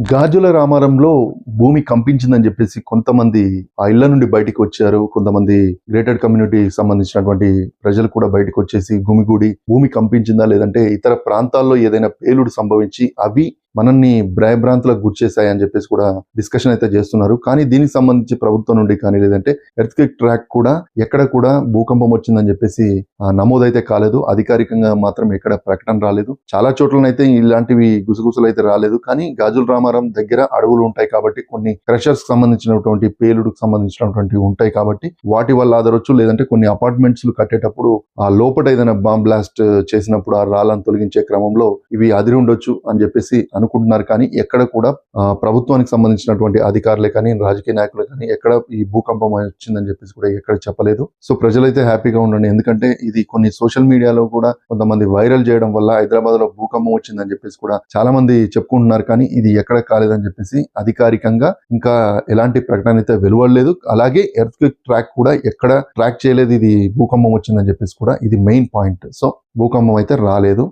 గాజుల రామారంలో భూమి కంపించిందని చెప్పేసి కొంతమంది ఆ ఇళ్ళ నుండి బయటకు వచ్చారు. కొంతమంది గ్రేటెడ్ కమ్యూనిటీ సంబంధించినటువంటి ప్రజలు కూడా బయటకు వచ్చేసి గుమిగూడి భూమి కంపించిందా లేదంటే ఇతర ప్రాంతాల్లో ఏదైనా పేలుడు సంభవించి అవి మనల్ని భయభ్రాంతులకు అని చెప్పేసి కూడా డిస్కషన్ అయితే చేస్తున్నారు. కానీ దీనికి సంబంధించి ప్రభుత్వం నుండి కానీ లేదంటే ఎర్త్క్విక్ ట్రాక్ కూడా ఎక్కడ కూడా భూకంపం వచ్చిందని చెప్పేసి ఆ, నమోదైతే కాలేదు. అధికారికంగా మాత్రం ఎక్కడ ప్రకటన రాలేదు. చాలా చోట్లనైతే ఇలాంటివి గుసగుసలు అయితే రాలేదు. కానీ గాజుల రామారం దగ్గర అడవులు ఉంటాయి కాబట్టి కొన్ని క్రషర్స్ సంబంధించినటువంటి పేలుడుకు సంబంధించినటువంటి ఉంటాయి కాబట్టి వాటి వల్ల ఆదరవచ్చు లేదంటే కొన్ని అపార్ట్మెంట్స్ కట్టేటప్పుడు ఆ లోపల ఏదైనా బాంబ్ బ్లాస్ట్ చేసినప్పుడు ఆ రాళ్ళను తొలగించే క్రమంలో ఇవి అదిరి ఉండొచ్చు అని చెప్పేసి అనుకుంటున్నారు కానీ ఎక్కడ కూడా ప్రభుత్వానికి సంబంధించినటువంటి అధికారులే కానీ రాజకీయ నాయకులు కానీ ఎక్కడ ఈ భూకంపం వచ్చిందని చెప్పేసి కూడా ఎక్కడ చెప్పలేదు. సో ప్రజలైతే హ్యాపీగా ఉండండి. ఎందుకంటే ఇది కొన్ని సోషల్ మీడియాలో కూడా కొంతమంది వైరల్ చేయడం వల్ల హైదరాబాద్లో భూకంపం వచ్చిందని చెప్పేసి కూడా చాలా మంది చెప్పుకుంటున్నారు కానీ ఇది ఎక్కడ కాలేదని చెప్పేసి అధికారికంగా ఇంకా ఎలాంటి ప్రకటన అయితే వెలువడలేదు. అలాగే ఎర్త్ ట్రాక్ కూడా ఎక్కడ ట్రాక్ చేయలేదు ఇది భూకంపం వచ్చిందని చెప్పేసి కూడా ఇది మెయిన్ పాయింట్. సో భూకంపం అయితే రాలేదు.